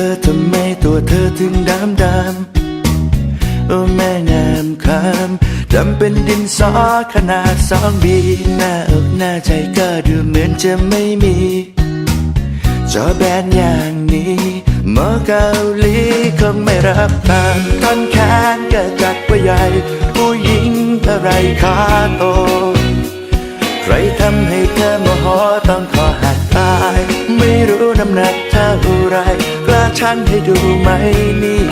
ธอทำไมตัวเธอถึงดำดำโอ้แม่งามคำดำเป็นดินสอขนาดสองบีหน้าอกหน้าใจก็ดูเหมือนจะไม่มีจอแบนอย่างนี้หมอเกาหลีคงไม่รับตามท่อนแขนก็จัดว่าใหญ่ ผู้หญิงอะไรขาโต ใครทำให้เธอโมโหต้องขอ กล้าชั่งให้ดูไหมนี่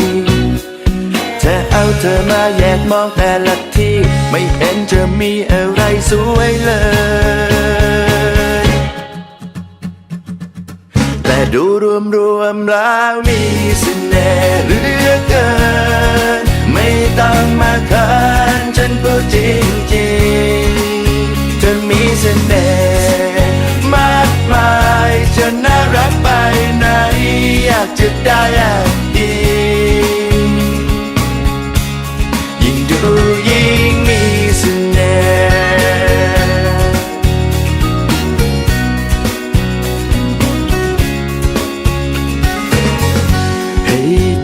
จะเอาเธอมาแยกมองแต่ละที่ ไม่เห็นจะมีอะไรสวยเลย แต่ดูรวมรวมๆแล้วมีเสน่ห์เหลือเกิน ไม่ต้องมาเขินฉันพูดจริงจริงๆเธอมีเสน่ห์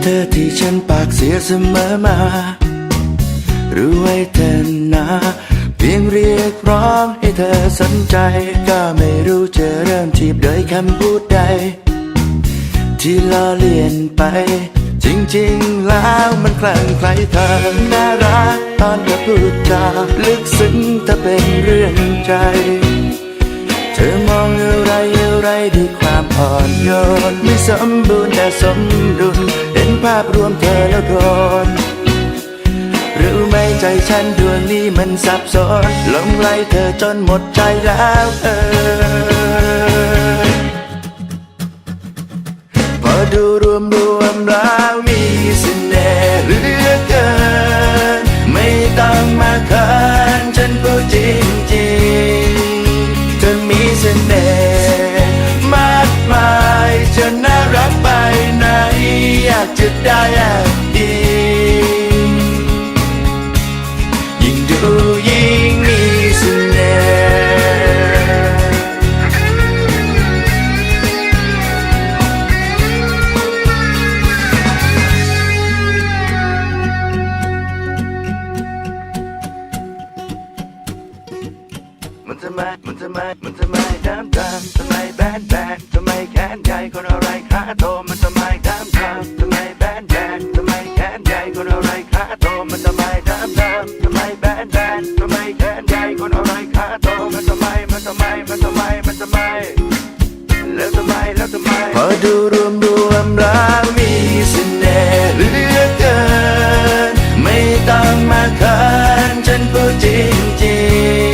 เธอที่ฉันปากเสียเสมอมา รู้ไว้เธอนะเพียงเรียกร้องให้เธอสนใจ ก็ไม่รู้จะเริ่มทีบโดยคำพูดใด ที่ล้อเลียนไป จริงๆแล้วมันคลั่งไคล้เธอน่ารักตอนเธอพูดจาลึกซึ้งเธอเป็นเรื่องใจเธอมองอะไรอะไรด้วยความอ่อนโยนไม่สมบูรณ์แต่สมดุล ภาพรวมเธอแล้วก่อนรู้ไหมใจฉันดวงนี้มันสับสนลงไหลเธอจนหมดใจแล้วเออพอดูรวมร ได้แอบอิงยิ่งดูยิ่งมีเสน่ห์มันทำไม มันทำไม มันทำไมดำดำทำไมแบนแบนทำไมแขนใหญ่คนอะไรขาโตม ดูรวมรวมๆแล้วมีเสน่ห์เหลือเกิน ไม่ต้องมาเขินฉันพูดจริงจริ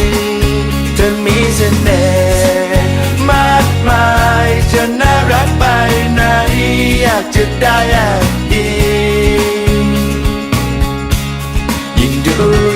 งเธอมีเสน่ห์มากมายจะน่ารักไปไหนอยากจะได้แอบอิงยิ่งดู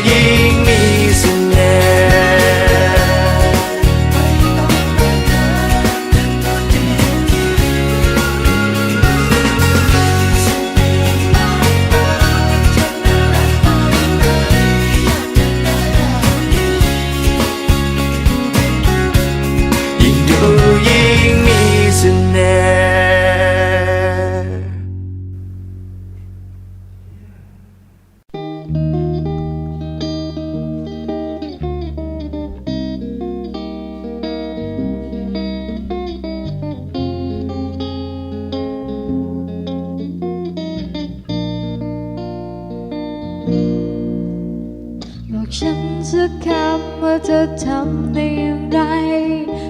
สักคำว่าเธอทำได้อย่างไร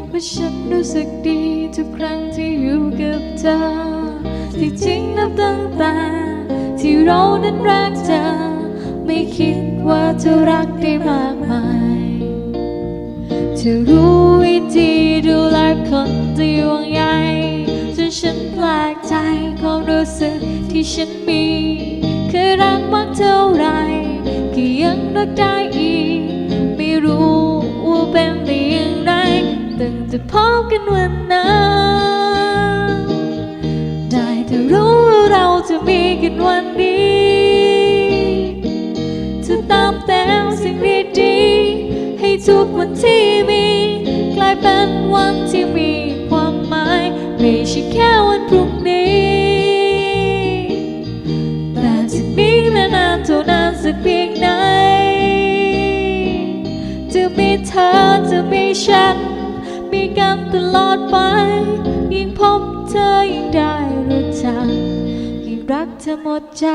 เพราะฉันรู้สึกดีทุกครั้งที่อยู่กับเธอ ที่จริงนับตั้งแต่ที่เรานั้นรักเธอ ไม่คิดว่าเธอรักได้มากมายเธอรู้วิธีดูแลคนที่หวงใยจนฉันแปลกใจความรู้สึกที่ฉันมีเคยรักมากเท่าไรก็ยังรักได้ รู้ว่าเป็นได้อย่างไรตั้งแต่พบกันวันนั้นได้แต่รู้ว่าเราจะมีกันวันนี้จะตามแต่งสิ่งดีๆให้ทุกวันที่มีกลายเป็นวันที่มีความหมายไม่ใช่แค่วันพรุ่งนี้ อจะมีฉัน มีกันตลอดไป ยิ่งพบเธอยิ่งได้รู้จัก ยิ่งรักเธอหมดใจ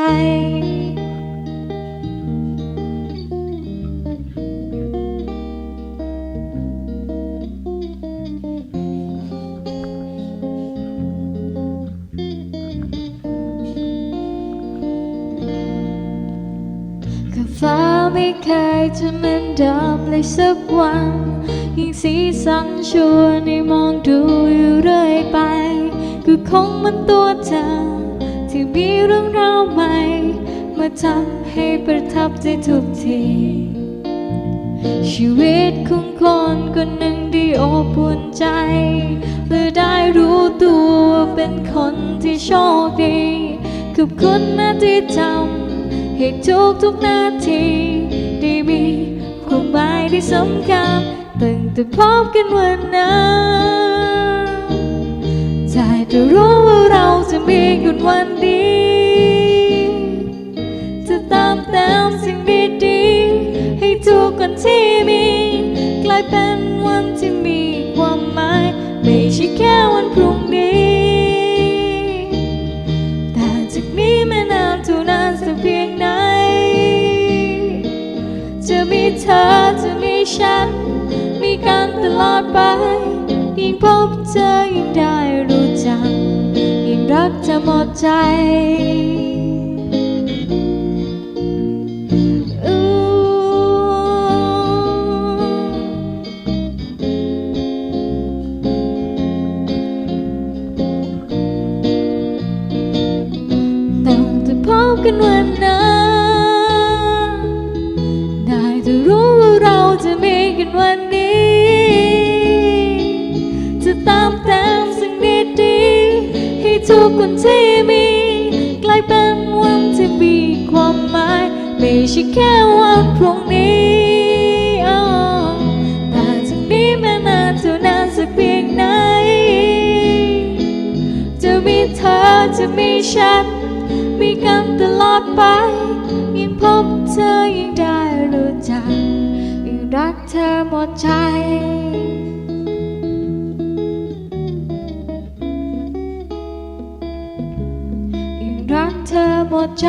ไม่เคยจะเหมือนเดิมเลยสักวันยิ่งสีสันชวนให้มองดูอยู่เรื่อยไปก็คงมันตัวเธอ ที่มีเรื่องราวใหม่ มาทำให้ประทับใจทุกที ชีวิตของคนคนหนึ่งที่อบอุ่นใจและได้รู้ตัวว่าเป็นคนที่โชคดีกับคุณนะที่ทำ ให้ทุกทุกนาที ได้มีความหมายที่สำคัญตั้งแต่พบกันวันนั้นใจจะรู้ว่าเราจะมีกันวันนี้จะตามตามสิ่งดีๆให้ทุกคนที่มี กลายเป็นวันที่มีความหมาย ไม่ใช่แค่วัน ฉัน มีกันตลอดไป ยิ่งพบเธอยิ่งได้รู้จัก ยิ่งรักเธอหมดใจอู้ตั้งแต่พบกันวันนั้น นวันนี้ จะตามตามสิ่งดีๆให้ทุกคนที่มีกลายเป็นวันที่มีความหมาย ไม่ใช่แค่วันพรุ่งนี้อ้าวแต่จากนี้แม้นานเท่านานสักเพียงไหน จะมีเธอจะมีฉัน มีกันตลอดไป ยิ่งพบเธอยิ่งได้รู้จัก รักเธอหมดใจยิ่งรักเธอหมดใจ